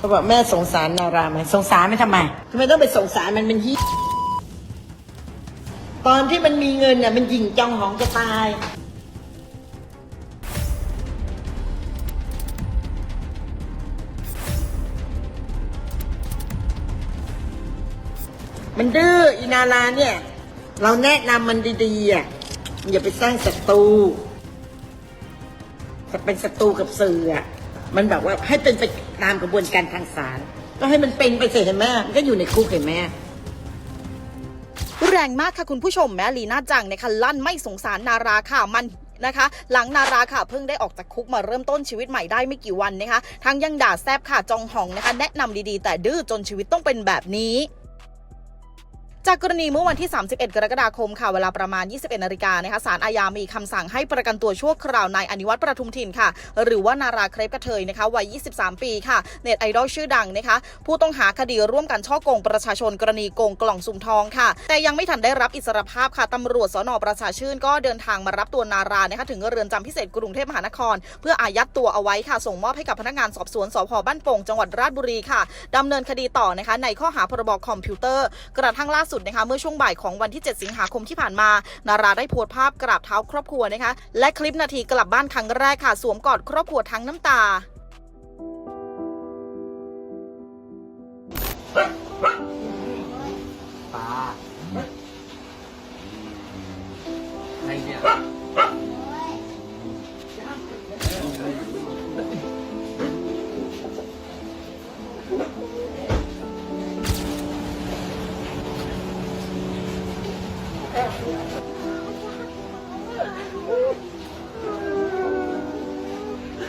เขาบอกแม่สงสารนาราไหมสงสารไม่ทำไมทำไมต้องไปสงสารมันเป็นยี่ตอนที่มันมีเงินน่ะมันหยิ่งจองหองจะตาย มันดื้ออีนาราเนี่ย เราแนะนำมันดีๆอะอย่าไปสร้างศัตรูจะเป็นศัตรูกับสื่ออะ มันแบบว่าให้เป็นไปตามกระบวนการทางศาลก็ให้มันเป็นไปเสร็จเห็นไหมมันก็อยู่ในคุกเห็นไหมแรงมากค่ะคุณผู้ชมแมลีน่าจังนะคะลั่นไม่สงสารนาราค่ะมันนะคะ หลังนาราค่ะเพิ่งได้ออกจากคุกมาเริ่มต้นชีวิตใหม่ได้ไม่กี่วันนะคะทั้งยังด่าแซบค่ะจองหองนะคะ แนะนำดีๆ แต่ดื้อจนชีวิตต้องเป็นแบบนี้ จากกรณีเมื่อวันที่ 31 กรกฎาคมค่ะเวลาประมาณ 21นาฬิกานะคะศาลอาญามีคำสั่งให้ประกันตัวชั่วคราวนายอนิวัตรประทุมถิ่นค่ะ หรือว่านาราเครปกระเทยนะคะวัย 23 ปีค่ะ เน็ตไอดอลชื่อดังนะคะ ผู้ต้องหาคดีร่วมกันช่อโกงประชาชนกรณีโกงกล่องสุ่มทองค่ะ แต่ยังไม่ทันได้รับอิสรภาพค่ะตำรวจสนประชาชื่นก็เดินทางมารับตัวนารานะคะถึงเรือนจำพิเศษกรุงเทพมหานคร เพื่ออายัดตัวเอาไว้ค่ะ ส่งมอบให้กับพนักงานสอบสวนสพบ้านโป่งจังหวัดราชบุรีค่ะดำเนินคดีต่อนะคะในข้อหาพรบคอมพิวเตอร์กระทั่งล่าสุดนะคะเมื่อช่วงบ่ายของวันที่ 7 สิงหาคมที่ผ่านมา นาราได้โพสต์ภาพกราบเท้าครอบครัวนะคะและคลิปนาทีกลับบ้านครั้งแรกค่ะ สวมกอดครอบครัวทั้งน้ำตา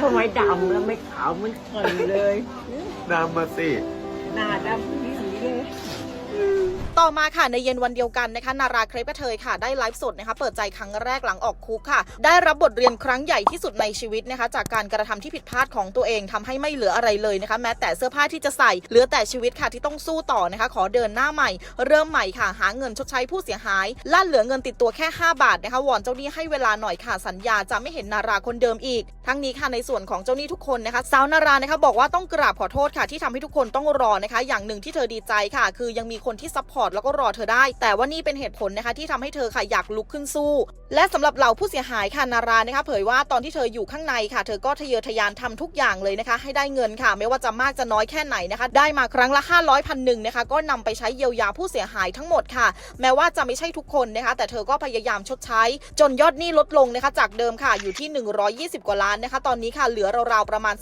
ทำไมดำแล้วไม่ขาวเหมันเคยเลย นำมาสิ หน้าดำผีเลย ต่อมาค่ะในเย็นวันเดียวกันนะคะนาราเครปกระเทยค่ะได้ไลฟ์สดนะคะเปิดใจครั้งแรกหลังออกคุกค่ะ ได้รับบทเรียนครั้งใหญ่ที่สุดในชีวิตนะคะจากการกระทำที่ผิดพลาดของตัวเองทำให้ไม่เหลืออะไรเลยนะคะแม้แต่เสื้อผ้าที่จะใส่เหลือแต่ชีวิตค่ะที่ต้องสู้ต่อนะคะขอเดินหน้าใหม่ เริ่มใหม่ค่ะหาเงินชดใช้ผู้เสียหายลั่นเหลือเงินติดตัวแค่ 5 บาทนะคะวอนเจ้าหนี้ให้เวลาหน่อยค่ะสัญญาจะไม่เห็นนาราคนเดิมอีก ทั้งนี้ค่ะในส่วนของเจ้าหนี้ทุกคนนะคะสาวนารานะคะบอกว่าต้องกราบขอโทษค่ะที่ทำให้ทุกคนต้องรอนะคะอย่างหนึ่งที่เธอดีใจค่ะ คือยังมีคนที่ซัพพอร์ตแล้วก็รอเธอได้ แต่ว่านี่เป็นเหตุผลนะคะที่ทำให้เธอค่ะอยากลุกขึ้นสู้ และสำหรับเหล่าผู้เสียหายค่ะนารานะคะ เผยว่าตอนที่เธออยู่ข้างในค่ะ เธอก็ทะเยอทะยานทำทุกอย่างเลยนะคะ ให้ได้เงินค่ะ ไม่ว่าจะมากจะน้อยแค่ไหนนะคะ ได้มาครั้งละ 500พันหนึ่งนะคะ ก็นำไปใช้เยียวยาผู้เสียหายทั้งหมดค่ะ แม้ว่าจะไม่ใช่ทุกคนนะคะ แต่เธอก็พยายามชดใช้ จนยอดหนี้ลดลงนะคะจากเดิมค่ะอยู่ที่ 120 กว่าล้านนะคะ ตอนนี้ค่ะเหลือราวๆประมาณ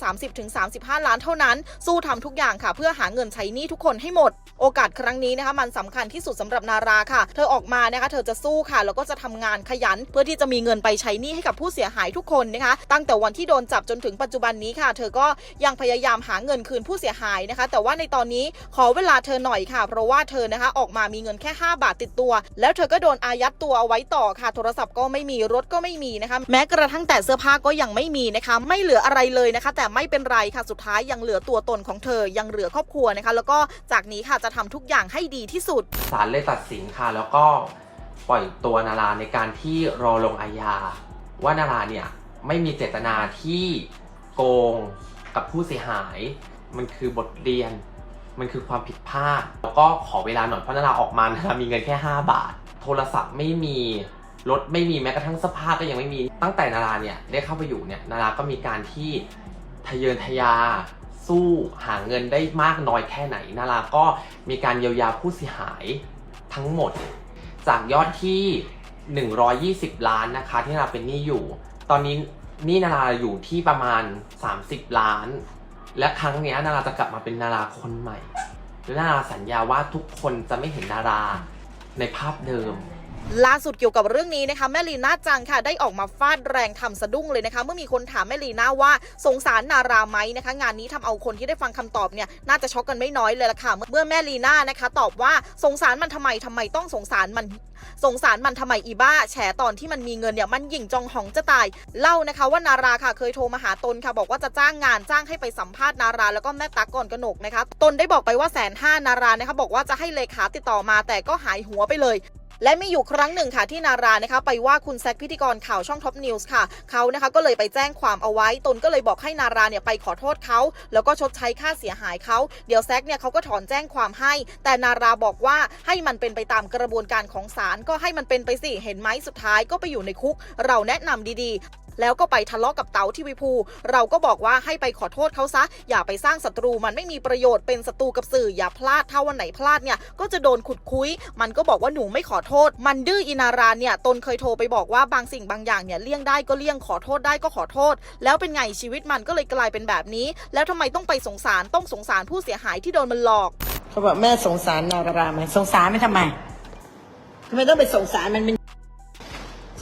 30-35 ล้านเท่านั้น สู้ทำทุกอย่างค่ะ เพื่อหาเงินใช้หนี้ทุกคนให้หมด โอกาสครั้งนี้นะคะมันสำคัญที่สุดสำหรับนาราค่ะ เธอออกมานะคะเธอจะสู้ค่ะแล้วก็จะทำงานขยัน เพื่อที่จะมีเงินไปใช้หนี้ให้กับผู้เสียหายทุกคนนะคะ ตั้งแต่วันที่โดนจับจนถึงปัจจุบันนี้ค่ะ เธอก็ยังพยายามหาเงินคืนผู้เสียหายนะคะ แต่ว่าในตอนนี้ขอเวลาเธอหน่อยค่ะ เพราะว่าเธอนะคะออกมามีเงินแค่ 5 บาทติดตัว แล้วเธอก็โดนอายัดตัวเอาไว้ต่อค่ะ โทรศัพท์ก็ไม่มีรถก็ไม่มีนะคะ แม้กระทั่งแต่เสื้อผ้าก็ยังไม่มีนะคะ ไม่เหลืออะไรเลยนะคะ แต่ไม่เป็นไรค่ะสุดท้ายยังเหลือตัวตนของเธอยังเหลือครอบครัวนะคะ แล้วก็จากนี้ค่ะจะทำทุกอย่างให้ดีที่สุดศาลเลยตัดสินค่ะ แล้วก็ปล่อยตัวนาราในการที่รอลงอาญาว่านาราเนี่ยไม่มีเจตนาที่โกงกับผู้เสียหาย มันคือบทเรียน มันคือความผิดพลาด แล้วก็ขอเวลาหน่อยเพราะนาราออกมานารามีเงินแค่ 5 บาท โทรศัพท์ไม่มีรถไม่มีแม้กระทั่งเสื้อผ้าก็ยังไม่มี ตั้งแต่นาราเนี่ยได้เข้าไปอยู่เนี่ยนาราก็มีการที่ทะเยอทะยา สู้หาเงินได้มากน้อยแค่ไหนนาราก็มีการเยียวยาผู้เสียหายทั้งหมด จากยอดที่ 120 ล้านนะคะ ที่นาราเป็นหนี้อยู่ ตอนนี้หนี้นาราอยู่ที่ประมาณ 30 ล้าน และครั้งนี้นาราจะกลับมาเป็นนาราคนใหม่และนาราสัญญาว่าทุกคนจะไม่เห็นนาราในภาพเดิม ล่าสุดเกี่ยวกับเรื่องนี้นะคะแม่ลีน่าจังค่ะได้ออกมาฟาดแรงทำสะดุ้งเลยนะคะเมื่อมีคนถามแม่ลีน่าว่าสงสารนาราไหมนะคะ งานนี้ทำเอาคนที่ได้ฟังคำตอบเนี่ยน่าจะช็อกกันไม่น้อยเลยล่ะค่ะเมื่อแม่ลีน่านะคะ ตอบว่าสงสารมันทำไมทำไมต้องสงสารมันสงสารมันทำไมอีบ้า แฉตอนที่มันมีเงินเนี่ยมันหยิ่งจองหองจะตาย เล่านะคะว่านาราค่ะเคยโทรมาหาตนค่ะ บอกว่าจะจ้างงานจ้างให้ไปสัมภาษณ์นารา แล้วก็แม่ตักก่อนกนกนะคะ ตนได้บอกไปว่าแสนห้านารานะคะบอกว่าจะให้เลขาติดต่อมาแต่ก็หายหัวไปเลย และมีอยู่ครั้งหนึ่งค่ะที่นารานะคะไปว่าคุณแซคพิธีกรข่าวช่องท็อปนิวส์ค่ะเขานะคะก็เลยไปแจ้งความเอาไว้ตนก็เลยบอกให้นาราเนี่ยไปขอโทษเขาแล้วก็ชดใช้ค่าเสียหายเขาเดี๋ยวแซคเนี่ยเขาก็ถอนแจ้งความให้ แต่นาราบอกว่าให้มันเป็นไปตามกระบวนการของศาลก็ให้มันเป็นไปสิเห็นไหมสุดท้ายก็ไปอยู่ในคุก เราแนะนำดีๆ แล้วก็ไปทะเลาะกับเต๋าทีวีภู เราก็บอกว่าให้ไปขอโทษเขาซะ อย่าไปสร้างศัตรูมันไม่มีประโยชน์เป็นศัตรูกับสื่ออย่าพลาดถ้าวันไหนพลาดเนี่ยก็จะโดนขุดคุย มันก็บอกว่าหนูไม่ขอโทษ มันดื้ออินาราเนี่ยตนเคยโทรไปบอกว่าบางสิ่งบางอย่างเนี่ยเลี่ยงได้ก็เลี่ยงขอโทษได้ก็ขอโทษ แล้วเป็นไงชีวิตมันก็เลยกลายเป็นแบบนี้ แล้วทำไมต้องไปสงสารต้องสงสารผู้เสียหายที่โดนมันหลอกเขาบอกแม่สงสารนาราไหมสงสารไม่ทำไมทำไมต้องไปสงสารมันเป็น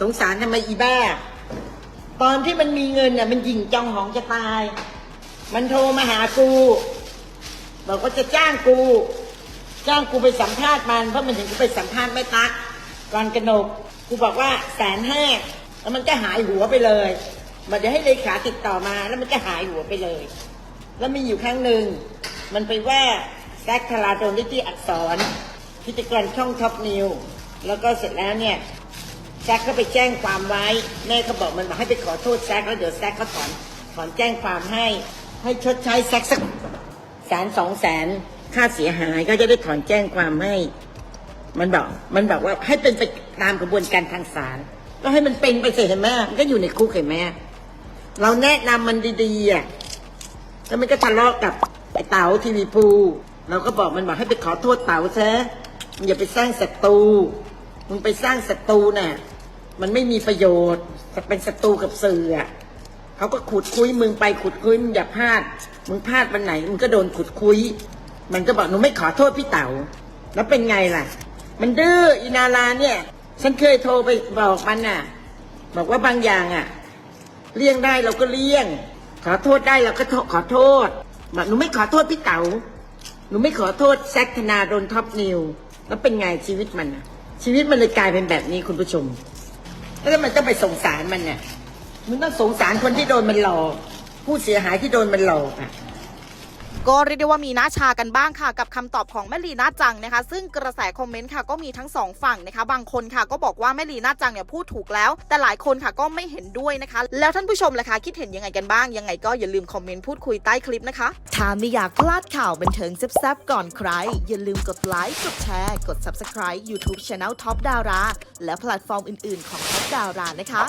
สงสารทำไมอีบ้า ตอนที่มันมีเงินน่ะมันยิงจองหองจะตาย มันโทรมาหากูบอกว่าจะจ้างกู จ้างกูไปสัมภาษณ์มันเพราะมันถึงกูไปสัมภาษณ์แม่ตั๊กก่อนกนกกูบอกว่าแสนห้าแล้วมันก็หายหัวไปเลยมาเดี๋ยวให้เลขาติดต่อมาแล้วมันก็หายหัวไปเลย แล้วมีอยู่ครั้งหนึ่งมันไปว่าแซคธาราโดนลิที่อักษร พิธีกรช่องท็อปนิวแล้วก็เสร็จแล้วเนี่ย แซคก็ไปแจ้งความไว้ แม่เขาบอกมันบอกให้ไปขอโทษแซคแล้วเดี๋ยวแซคเขาถอนถอนแจ้งความให้ ให้ชดใช้แซคสักแสนสองแสนค่าเสียหายก็จะได้ถอนแจ้งความให้ มันบอกมันบอกว่าให้เป็นไปตามกระบวนการทางศาลก็ให้มันเป็นไปสิเห็นไหมมันก็อยู่ในคุกเห็นไหมเราแนะนำมันดีๆอะแล้วมันก็ทะเลาะกับไอ้เต๋าทีวีภูเราก็บอกมันบอกให้ไปขอโทษเต๋าซะอย่าไปสร้างศัตรูมึงไปสร้างศัตรูน่ะ มันไม่มีประโยชน์จะเป็นศัตรูกับสื่ออะเขาก็ขุดคุยมึงไปขุดคุยมึงอย่าพลาด มึงพลาดวันไหนมึงก็โดนขุดคุย มันก็บอกหนูไม่ขอโทษพี่เต๋าแล้วเป็นไงล่ะ มันดื้ออินาลาเนี่ย ฉันเคยโทรไปบอกมันน่ะ บอกว่าบางอย่างอะ เลี่ยงได้เราก็เลี่ยง ขอโทษได้เราก็ขอโทษบอกหนูไม่ขอโทษพี่เต๋าหนูไม่ขอโทษแซคธนาโดนท็อปนิวแล้วเป็นไงชีวิตมันชีวิตมันเลยกลายเป็นแบบนี้คุณผู้ชม แล้วมันต้องไปสงสารมันเนี่ยมันต้องสงสารคนที่โดนมันหลอกผู้เสียหายที่โดนมันหลอกอะ ก็เรียกได้ว่ามีน้าชากันบ้างค่ะ กับคำตอบของแม่ลีน่าจังนะคะ ซึ่งกระแสคอมเมนต์ค่ะก็มีทั้งสองฝั่งนะคะ บางคนค่ะก็บอกว่าแม่ลีน่าจังเนี่ยพูดถูกแล้ว แต่หลายคนค่ะก็ไม่เห็นด้วยนะคะ แล้วท่านผู้ชมล่ะคะคิดเห็นยังไงกันบ้าง ยังไงก็อย่าลืมคอมเมนต์พูดคุยใต้คลิปนะคะ ถ้าไม่อยากพลาดข่าวบันเทิงแซ่บๆก่อนใคร อย่าลืมกดไลค์ กดแชร์ กด Subscribe YouTube Channel Top Dara และแพลตฟอร์มอื่น ๆ ของ Top Dara นะคะ